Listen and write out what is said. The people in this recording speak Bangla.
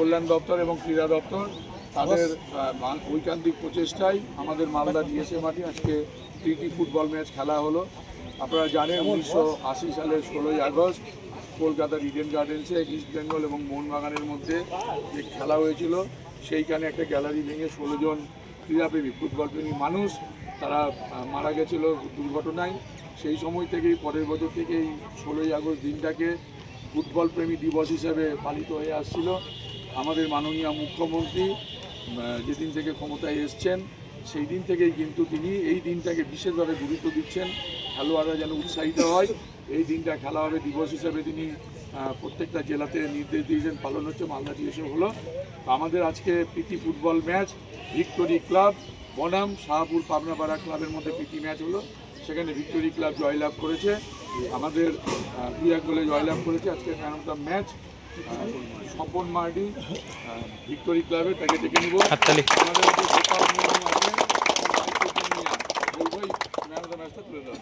কল্যাণ দপ্তর এবং ক্রীড়া দপ্তর তাদের ঐকান্তিক প্রচেষ্টায় আমাদের মালদা ডিএসএ মাঠে আজকে প্রীতি ফুটবল ম্যাচ খেলা হলো। আপনারা জানেন উনিশশো আশি সালের ষোলোই আগস্ট কলকাতার ইডেন গার্ডেন্সে ইস্ট বেঙ্গল এবং মোহনবাগানের মধ্যে যে খেলা হয়েছিল সেইখানে একটা গ্যালারি ভেঙে ষোলো জন ক্রীড়াপ্রেমী ফুটবলপ্রেমী মানুষ তারা মারা গেছিল দুর্ঘটনায়। সেই সময় থেকেই পরের বছর থেকেই ষোলোই আগস্ট দিনটাকে ফুটবল প্রেমী দিবস হিসেবে পালিত হয়ে আসছিল। আমাদের মাননীয় মুখ্যমন্ত্রী যেদিন থেকে ক্ষমতায় এসছেন, সেই দিন থেকেই কিন্তু তিনি এই দিনটাকে বিশেষভাবে গুরুত্ব দিচ্ছেন। খেলোয়াড়রা যেন উৎসাহিত হয়। এই দিনটা খেলা হবে দিবস হিসেবে তিনি প্রত্যেকটা জেলাতে নির্দেশ দিয়েছেন, পালন হচ্ছে মালদা দিবসে হলো। আমাদের আজকে প্রীতি ফুটবল ম্যাচ, ভিক্টোরি ক্লাব, বনাম, শাহপুর পাবনাপাড়া ক্লাবের মধ্যে প্রীতি ম্যাচ হলো। সেখানে ভিক্টোরি ক্লাব জয়লাভ করেছে। আমাদের দুই এক গোলে জয়লাভ করেছে। আজকে man of the match. Swapan Mardi victory ক্লাবে তাকে ডেকে নিব। আমাদের আছে ম্যান অফ দ্য ম্যাচটা তুলে দেওয়া